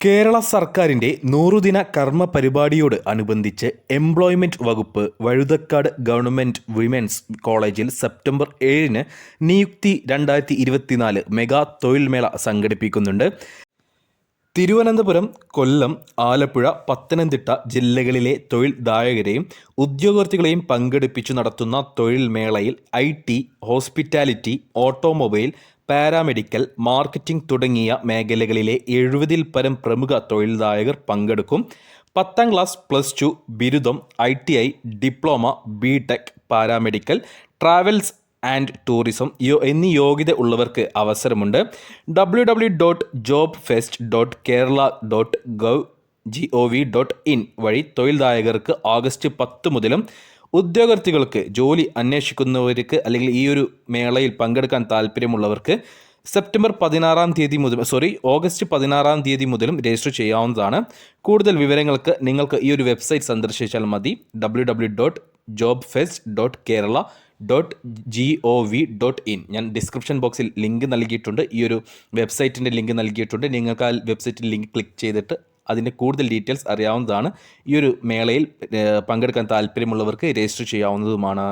കേരള സർക്കാരിന്റെ നൂറുദിന കർമ്മ പരിപാടിയോട് അനുബന്ധിച്ച് എംപ്ലോയ്മെന്റ് വകുപ്പ് വഴുതക്കാട് ഗവൺമെന്റ് വിമൻസ് കോളേജിൽ സെപ്റ്റംബർ ഏഴിന് നിയുക്തി രണ്ടായിരത്തി ഇരുപത്തിനാല് മെഗാ തൊഴിൽമേള സംഘടിപ്പിക്കുന്നുണ്ട്. തിരുവനന്തപുരം കൊല്ലം ആലപ്പുഴ പത്തനംതിട്ട ജില്ലകളിലെ തൊഴിൽദായകരെയും ഉദ്യോഗാർത്ഥികളെയും പങ്കെടുപ്പിച്ചു നടത്തുന്ന തൊഴിൽമേളയിൽ I T hospitality automobile paramedical marketing തുടങ്ങിയ മേഖലകളിലെ എഴുപതിൽ പരം പ്രമുഖ തൊഴിൽദായകർ പങ്കെടുക്കും. പത്താം ക്ലാസ് പ്ലസ് ടു ബിരുദം I T I diploma B tech paramedical travels and tourism യോ എന്നീ യോഗ്യത ഉള്ളവർക്ക് അവസരമുണ്ട്. W W dot job fest dot Kerala dot gov G O V dot in വഴി തൊഴിൽദായകർക്ക് ഓഗസ്റ്റ് പത്ത് മുതലും ഉദ്യോഗാർത്ഥികൾക്ക് ജോലി അന്വേഷിക്കുന്നവർക്ക് അല്ലെങ്കിൽ ഈ ഒരു മേളയിൽ പങ്കെടുക്കാൻ താല്പര്യമുള്ളവർക്ക് സെപ്റ്റംബർ പതിനാറാം തീയതി മുതൽ സോറി ഓഗസ്റ്റ് പതിനാറാം തീയതി മുതലും രജിസ്റ്റർ ചെയ്യാവുന്നതാണ്. കൂടുതൽ വിവരങ്ങൾക്ക് നിങ്ങൾക്ക് ഈ ഒരു വെബ്സൈറ്റ് സന്ദർശിച്ചാൽ മതി. W W dot job fest dot Kerala dot G O V dot in ഞാൻ ഡിസ്ക്രിപ്ഷൻ ബോക്സിൽ ലിങ്ക് നൽകിയിട്ടുണ്ട്. ഈ ഒരു വെബ്സൈറ്റിന്റെ ലിങ്ക് നൽകിയിട്ടുണ്ട്. നിങ്ങൾക്ക് ആ വെബ്സൈറ്റിൽ ലിങ്ക് ക്ലിക്ക് ചെയ്തിട്ട് അതിന്റെ കൂടുതൽ ഡീറ്റെയിൽസ് അറിയാവുന്നതാണ് ഈ ഒരു മേളയിൽ പങ്കെടുക്കാൻ താല്പര്യമുള്ളവർക്ക് രജിസ്റ്റർ ചെയ്യാവുന്നതുമാണ്.